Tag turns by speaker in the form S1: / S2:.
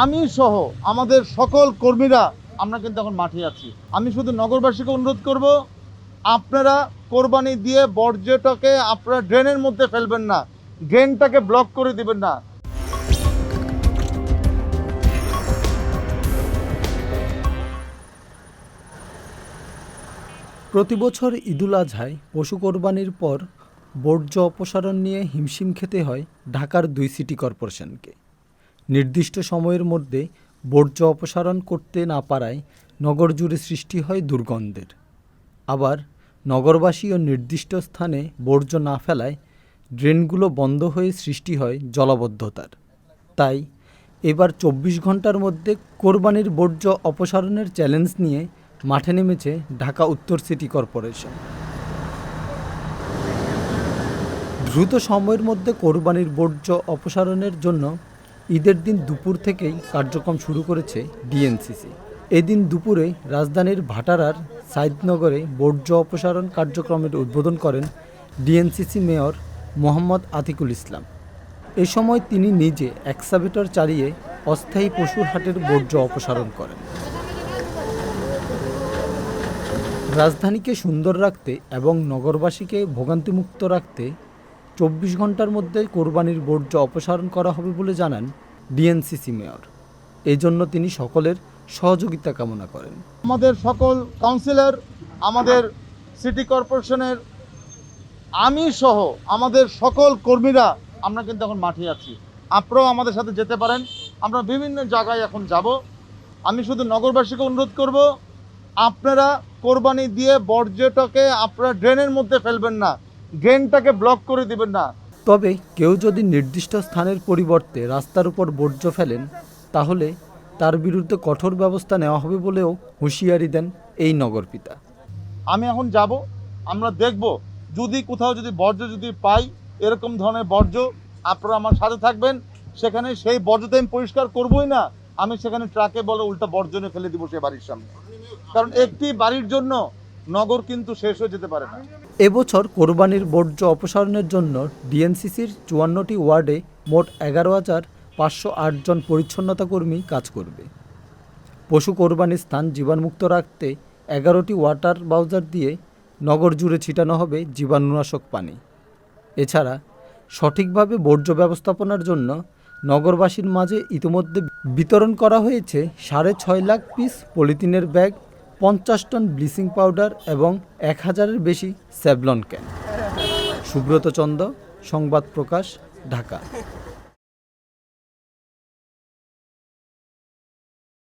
S1: আমি সহ আমাদের সকল কর্মীরা, আমরা কিন্তু এখন মাঠে আছি। আমি শুধু নগরবাসীকে অনুরোধ করব, আপনারা কোরবানি দিয়ে বর্জ্যটাকে আপনারা ড্রেনের মধ্যে ফেলবেন না, ড্রেনটাকে ব্লক করে দিবেন না।
S2: প্রতি বছর ঈদুল আজহায় পশু কোরবানির পর বর্জ্য অপসারণ নিয়ে হিমশিম খেতে হয় ঢাকার দুই সিটি কর্পোরেশনকে। নির্দিষ্ট সময়ের মধ্যে বর্জ্য অপসারণ করতে না পারায় নগর জুড়ে সৃষ্টি হয় দুর্গন্ধের। আবার নগরবাসী ও নির্দিষ্ট স্থানে বর্জ্য না ফেলায় ড্রেনগুলো বন্ধ হয়ে সৃষ্টি হয় জলাবদ্ধতার। তাই এবার চব্বিশ ঘণ্টার মধ্যে কোরবানির বর্জ্য অপসারণের চ্যালেঞ্জ নিয়ে মাঠে নেমেছে ঢাকা উত্তর সিটি কর্পোরেশন। দ্রুত সময়ের মধ্যে কোরবানির বর্জ্য অপসারণের জন্য ঈদের দিন দুপুর থেকেই কার্যক্রম শুরু করেছে ডিএনসিসি। এদিন দুপুরে রাজধানীর ভাটারার সাইদনগরে বর্জ্য অপসারণ কার্যক্রমের উদ্বোধন করেন ডিএনসিসি মেয়র মোহাম্মদ আতিকুল ইসলাম। এ সময় তিনি নিজে এক্সাভেটর চালিয়ে অস্থায়ী পশুর হাটের বর্জ্য অপসারণ করেন। রাজধানীকে সুন্দর রাখতে এবং নগরবাসীকে ভোগান্তিমুক্ত রাখতে চব্বিশ ঘণ্টার মধ্যে কোরবানির বর্জ্য অপসারণ করা হবে বলে জানান ডিএনসিসি মেয়র। এই জন্য তিনি সকলের সহযোগিতা কামনা করেন।
S1: আমাদের সকল কাউন্সিলর, আমাদের সিটি কর্পোরেশনের আমি সহ আমাদের সকল কর্মীরা আমরা কিন্তু এখন মাঠে আছি। আপনারাও আমাদের সাথে যেতে পারেন। আমরা বিভিন্ন জায়গায় এখন যাব। আমি শুধু নগরবাসীকে অনুরোধ করব, আপনারা কোরবানি দিয়ে বর্জ্যটাকে আপনারা ড্রেনের মধ্যে ফেলবেন না। ড্রেনটাকে ব্লক করে দিবেন না।
S2: তবে কেউ যদি নির্দিষ্ট স্থানের পরিবর্তে রাস্তার উপর বর্জ্য ফেলেন তাহলে তার বিরুদ্ধে কঠোর ব্যবস্থা নেওয়া হবে বলেও হুঁশিয়ারি দেন এই নগরপিতা
S1: আমি এখন যাব আমরা দেখব যদি কোথাও যদি বর্জ্য যদি পাই এরকম ধরনের বর্জ্য আপনারা আমার সাথে থাকবেন সেখানে সেই বর্জ্যতে আমি পরিষ্কার করবই না আমি সেখানে ট্রাকে বলে উল্টা বর্জনে ফেলে দিব সে বাড়ির সামনে। কারণ একটি বাড়ির জন্য নগর কিন্তু শেষ হয়ে যেতে পারে না।
S2: এবছর কোরবানির বর্জ্য অপসারণের জন্য ডিএনসিসির চুয়ান্নটি ওয়ার্ডে মোট এগারো হাজার পাঁচশো আটজন পরিচ্ছন্নতা কর্মী কাজ করবে। পশু কোরবানির স্থান জীবাণুমুক্ত রাখতে এগারোটি ওয়াটার বাউজার দিয়ে নগর জুড়ে ছিটানো হবে জীবাণুনাশক পানি। এছাড়া সঠিকভাবে বর্জ্য ব্যবস্থাপনার জন্য নগরবাসীর মাঝে ইতিমধ্যে বিতরণ করা হয়েছে সাড়ে ছয় লাখ পিস পলিথিনের ব্যাগ পঞ্চাশ টন ব্লিচিং পাউডার এবং এক হাজারের বেশি স্যাভলন ক্যান। সুব্রত চন্দ সংবাদ প্রকাশ, ঢাকা।